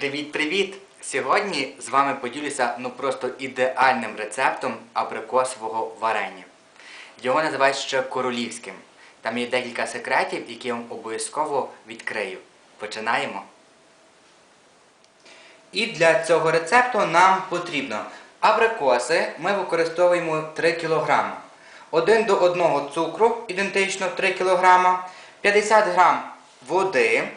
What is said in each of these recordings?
Привіт-привіт! Сьогодні з вами поділюся ну просто ідеальним рецептом абрикосового варення. Його називають ще королівським. Там є декілька секретів, які я вам обов'язково відкрию. Починаємо. І для цього рецепту нам потрібно абрикоси. Ми використовуємо 3 кг. 1 до 1 цукру, ідентично 3 кг, 50 г води,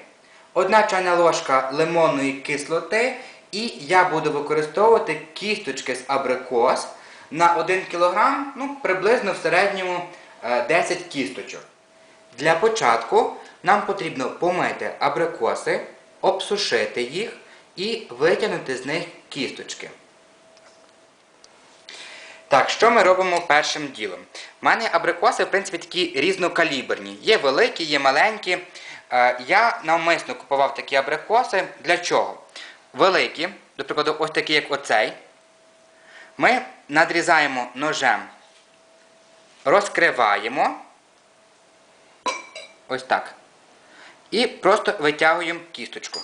1 чайна ложка лимонної кислоти і я буду використовувати кісточки з абрикос на 1 кг, ну, приблизно в середньому е, 10 кісточок. Для початку нам потрібно помити абрикоси, обсушити їх і витягнути з них кісточки. Так, що ми робимо першим ділом? У мене абрикоси, в принципі, такі різнокаліберні. Є великі, є маленькі. Е, Я навмисно купував такі абрикоси. Для чого? Великі, до прикладу, ось такі, як оцей. Ми надрізаємо ножем, розкриваємо. Ось так. І просто витягуємо кісточку.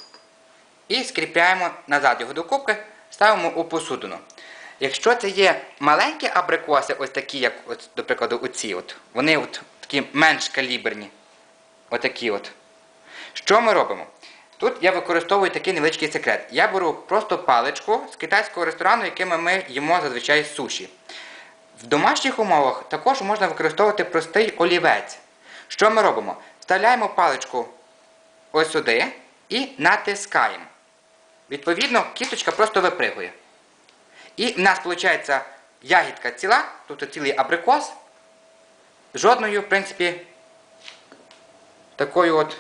І скріпляємо назад його до кубки, ставимо у посудину. Якщо це є маленькі абрикоси, ось такі, як, от, до прикладу, оці, от, вони от такі менш каліберні. Отакі от. Що ми робимо? Тут я використовую такий невеличкий секрет. Я беру просто паличку з китайського ресторану, якими ми їмо зазвичай суші. В домашніх умовах також можна використовувати простий олівець. Що ми робимо? Вставляємо паличку ось сюди і натискаємо. Відповідно, кісточка просто випригує. І в нас виходить ягідка ціла, тобто цілий абрикос, жодною, в принципі, такою от.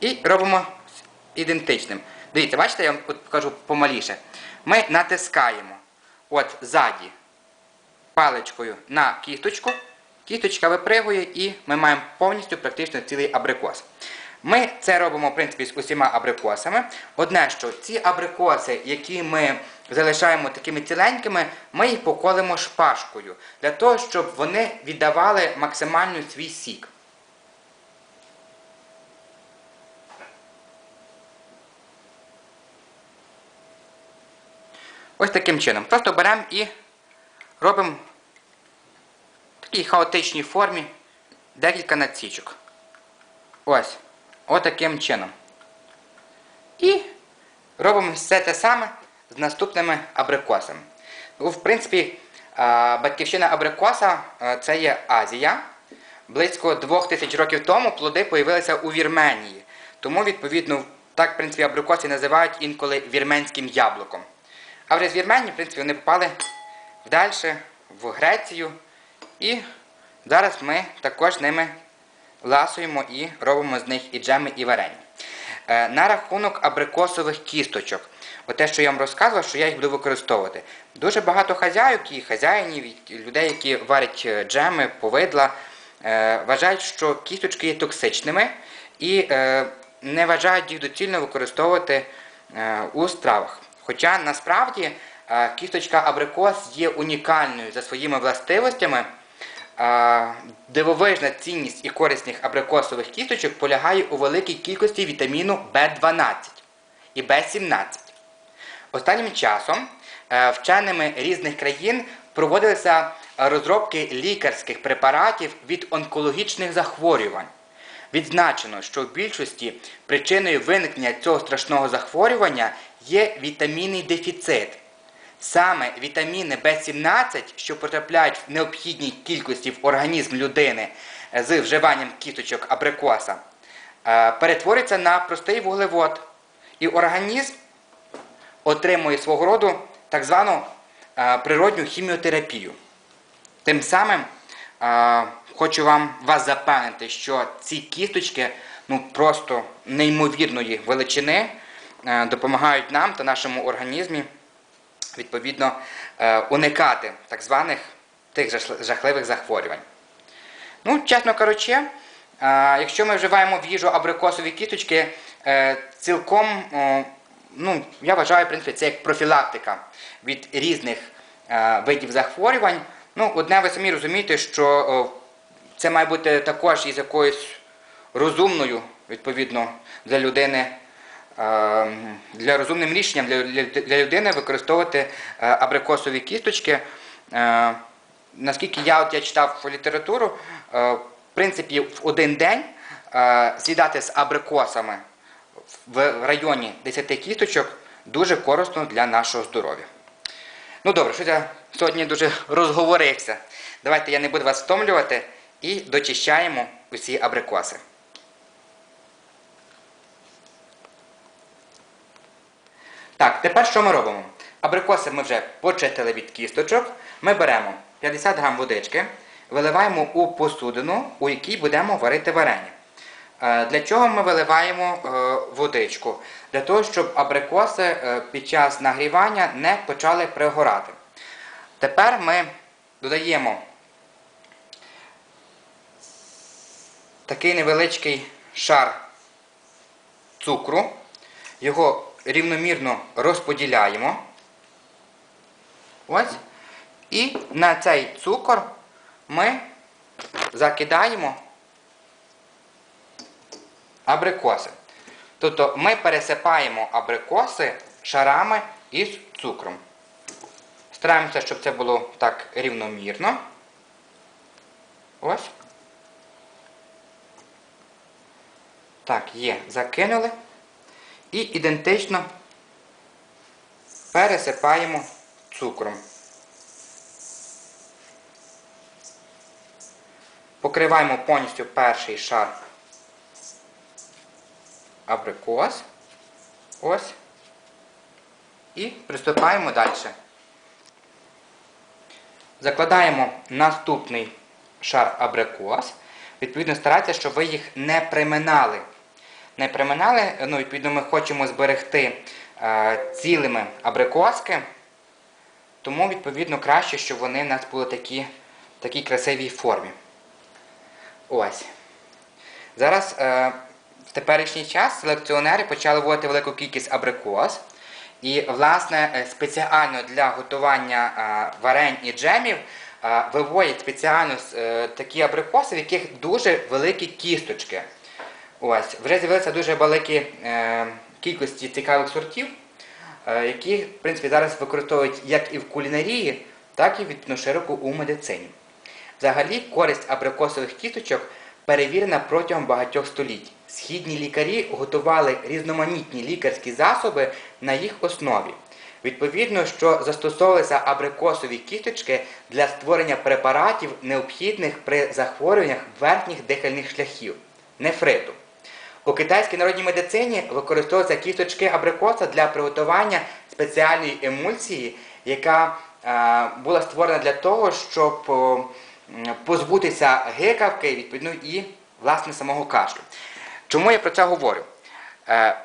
І робимо ідентичним. Дивіться, бачите, я вам от покажу помаліше. Ми натискаємо от ззаді паличкою на кісточку, кісточка випригує і ми маємо повністю практично цілий абрикос. Ми це робимо, в принципі, з усіма абрикосами. Одне, що ці абрикоси, які ми залишаємо такими ціленькими, ми їх поколимо шпажкою, для того, щоб вони віддавали максимально свій сік. Ось таким чином. Просто беремо і робимо в такій хаотичній формі декілька надсічок. Ось. Ось таким чином. І робимо все те саме з наступними абрикосами. Ну, в принципі, батьківщина абрикоса це є Азія. Близько 2000 років тому плоди появилися у Вірменії. Тому, відповідно, так, в принципі, абрикоси називають інколи вірменським яблуком. А вже з Вірменії, в принципі, вони попали вдальше, в Грецію. І зараз ми також ними ласуємо і робимо з них і джеми, і варення. Е, На рахунок абрикосових кісточок. От те, що я вам розказував, що я їх буду використовувати. Дуже багато хазяїв і хазяїнів, і людей, які варять е, джеми, повидла, е, вважають, що кісточки є токсичними і не вважають їх доцільно використовувати у стравах. Хоча насправді е, кісточка абрикос є унікальною за своїми властивостями. Дивовижна цінність і корисних абрикосових кісточок полягає у великій кількості вітаміну В12 і В17. Останнім часом е, вченими різних країн проводилися розробки лікарських препаратів від онкологічних захворювань. Відзначено, що в більшості причиною виникнення цього страшного захворювання є вітамінний дефіцит. Саме вітаміни В17, що потрапляють в необхідній кількості в організм людини е, з вживанням кісточок абрикоса, е, перетворюються на простий вуглевод. І організм отримує свого роду так звану е, природню хіміотерапію. Тим самим хочу вам вас запевнити, що ці кісточки ну, просто неймовірної величини допомагають нам та нашому організмі відповідно е, уникати так званих тих жахливих захворювань. Ну, чесно кажучи, е, якщо ми вживаємо в їжу абрикосові кісточки, е, цілком, ну, я вважаю, в принципі, це як профілактика від різних е, видів захворювань. Ну, одне ви самі розумієте, що це має бути також із якоюсь розумною, відповідно, для людини е, для розумним рішенням для, для, для людини використовувати е, абрикосові кісточки. Е, наскільки я, от, я читав літературу, е, в принципі, в один день з'їдати з абрикосами в районі 10 кісточок дуже корисно для нашого здоров'я. Ну добре, що я сьогодні дуже розговорився. Давайте я не буду вас втомлювати і дочищаємо усі абрикоси. Так, тепер що ми робимо? Абрикоси ми вже почистили від кісточок. Ми беремо 50 грам водички, виливаємо у посудину, у якій будемо варити варення. Е, Для чого ми виливаємо е, водичку? Для того, щоб абрикоси е, під час нагрівання не почали пригорати. Тепер ми додаємо такий невеличкий шар цукру, його рівномірно розподіляємо. Ось. І на цей цукор ми закидаємо абрикоси. Тобто ми пересипаємо абрикоси шарами із цукром. Стараємося, щоб це було так рівномірно. Ось. Так, є, закинули. І ідентично пересипаємо цукром. Покриваємо повністю перший шар абрикос. Ось. І приступаємо далі. Закладаємо наступний шар абрикос. Відповідно, старайтеся, щоб ви їх не приминали. Не приминали, ну, відповідно, ми хочемо зберегти е, цілими абрикоски. Тому, відповідно, краще, щоб вони в нас були такі, в такій красивій формі. Ось. Зараз е, в теперішній час селекціонери почали вводити велику кількість абрикос. І, власне, е, спеціально для готування варень і джемів виводять спеціально такі абрикоси, в яких дуже великі кісточки. Ось, вже з'явилися дуже великі е, кількості цікавих сортів, е, які, в принципі, зараз використовують як і в кулінарії, так і відповідно широко у медицині. Взагалі, користь абрикосових кісточок перевірена протягом багатьох століть. Східні лікарі готували різноманітні лікарські засоби на їх основі. Відповідно, що застосовувалися абрикосові кісточки для створення препаратів, необхідних при захворюваннях верхніх дихальних шляхів нефриту. У китайській народній медицині використовуються кісточки абрикоса для приготування спеціальної емульсії, яка е, була створена для того, щоб позбутися гикавки, відповідно, і власне самого кашлю. Чому я про це говорю? Е,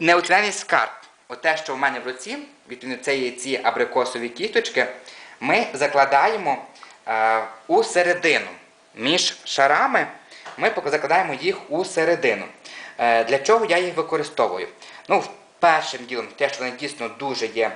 неоцінений скарб, те, що в мене в руці, відповідно, це є ці абрикосові кісточки, ми закладаємо е, у середину між шарами ми закладаємо їх у середину. Е, Для чого я їх використовую? Ну, першим ділом, те, що вони дійсно дуже є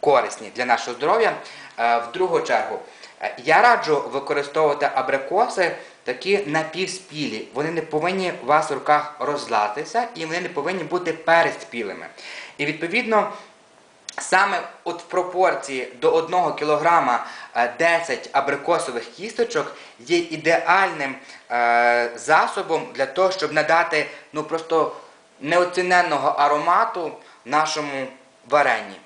корисні для нашого здоров'я. Е, В другу чергу, е, я раджу використовувати абрикоси такі напівспілі. Вони не повинні у вас в руках розлатися і вони не повинні бути переспілими. І відповідно. Саме от в пропорції до 1 кг 10 абрикосових кісточок є ідеальним е, засобом для того, щоб надати ну просто неоціненного аромату нашому варенні.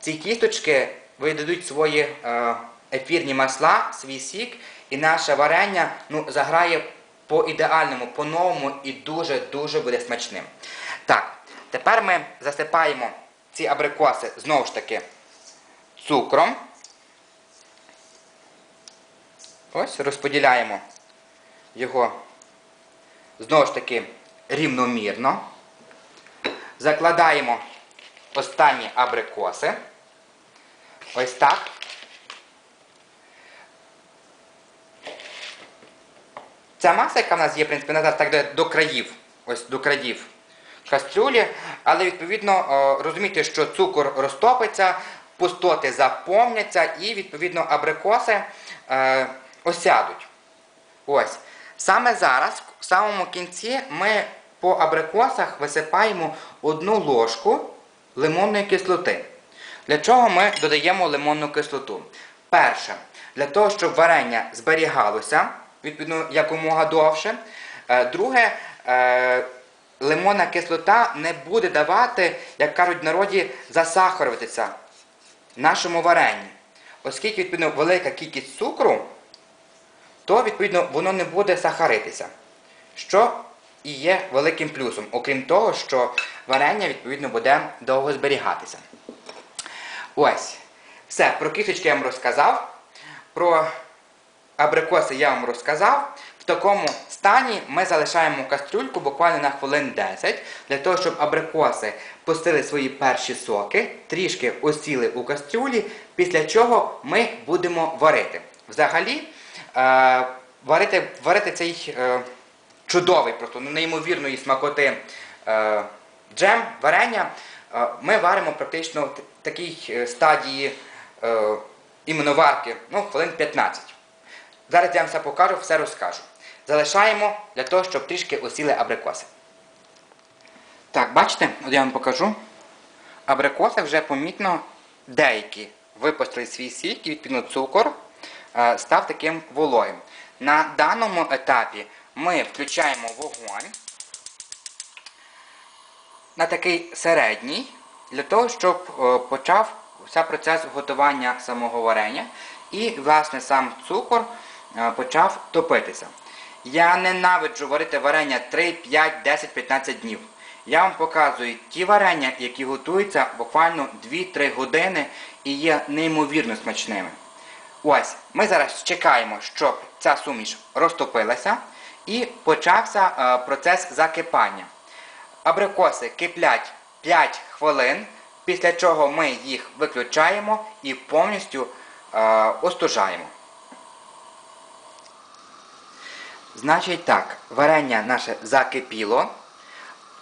Ці кісточки видадуть свої е, ефірні масла, свій сік, і наше варення ну, заграє по ідеальному, по-новому і дуже-дуже буде смачним. Так, тепер ми засипаємо ці абрикоси знову ж таки цукром. Ось, розподіляємо його знову ж таки рівномірно. Закладаємо останні абрикоси. Ось так. Ця маса, яка в нас є, в принципі, зараз так до країв. Ось до країв кастрюлі, але відповідно е, розумієте, що цукор розтопиться, пустоти заповняться і відповідно абрикоси е, осядуть. Ось. Саме зараз, в самому кінці, ми по абрикосах висипаємо одну ложку лимонної кислоти. Для чого ми додаємо лимонну кислоту? Перше, для того, щоб варення зберігалося відповідно якомога довше. Е, Друге, лимонна кислота не буде давати, як кажуть в народі, засахарюватися нашому варенні. Оскільки відповідно велика кількість цукру, то відповідно воно не буде сахаритися. Що і є великим плюсом, окрім того, що варення відповідно буде довго зберігатися. Ось. Все, про кісточки я вам розказав. Про абрикоси я вам розказав. Такому стані ми залишаємо кастрюльку буквально на хвилин 10, для того, щоб абрикоси пустили свої перші соки, трішки осіли у кастрюлі, після чого ми будемо варити. Взагалі, е, варити, варити цей е, чудовий, просто неймовірної смакоти е, джем, варення, е, ми варимо практично в такій е, стадії е, іменно варки, ну, хвилин 15. Зараз я вам все покажу, все розкажу. Залишаємо для того, щоб трішки осіли абрикоси. Так, бачите, от я вам покажу. Абрикоси вже помітно деякі випустили свій сік і відповідно цукор е, став таким вологим. На даному етапі ми включаємо вогонь на такий середній, для того, щоб е, почав процес готування самого варення і, власне, сам цукор е, почав топитися. Я ненавиджу варити варення 3, 5, 10, 15 днів. Я вам показую ті варення, які готуються буквально 2-3 години і є неймовірно смачними. Ось, ми зараз чекаємо, щоб ця суміш розтопилася і почався е, процес закипання. Абрикоси киплять 5 хвилин, після чого ми їх виключаємо і повністю е, остужаємо. Значить так, варення наше закипіло.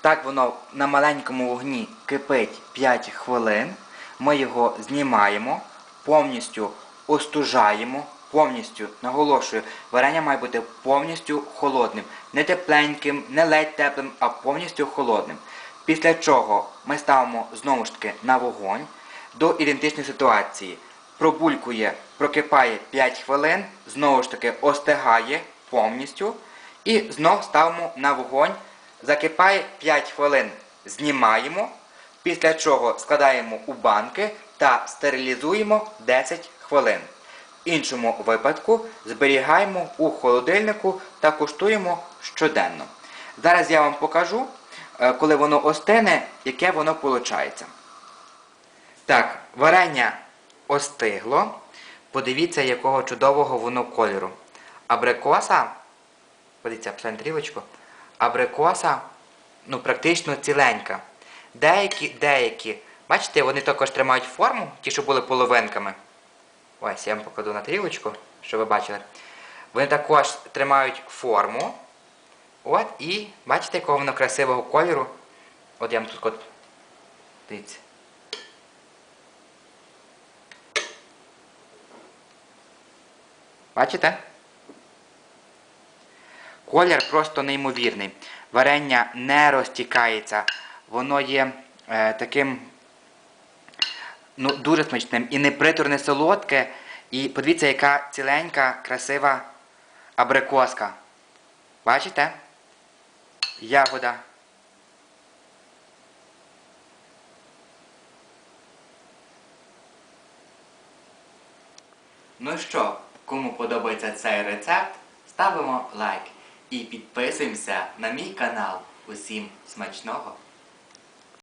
Так воно на маленькому вогні кипить 5 хвилин. Ми його знімаємо, повністю остужаємо, повністю наголошую, варення має бути повністю холодним, не тепленьким, не ледь теплим, а повністю холодним. Після чого ми ставимо знову ж таки на вогонь до ідентичної ситуації. Пробулькує, прокипає 5 хвилин, знову ж таки остигає повністю. І знов ставимо на вогонь. Закипає 5 хвилин, знімаємо, після чого складаємо у банки та стерилізуємо 10 хвилин. В іншому випадку зберігаємо у холодильнику та куштуємо щоденно. Зараз я вам покажу, е, коли воно остине, яке воно виходить. Так, варення остигло. Подивіться, якого чудового воно кольору. Абрикоса, подивіться, писань трілочку, абрикоса, ну, практично ціленька. Деякі, деякі, бачите, вони також тримають форму, ті, що були половинками. Ось, я вам покладу на трілочку, щоб ви бачили. Вони також тримають форму. От, і бачите, якого воно красивого кольору. От я вам тут от. Дивіться. Бачите? Колір просто неймовірний. Варення не розтікається. Воно є е, таким ну, дуже смачним і неприторне солодке. І подивіться, яка ціленька, красива абрикоска. Бачите? Ягода. Ну що, кому подобається цей рецепт, ставимо лайк і підписуємося на мій канал. Усім смачного!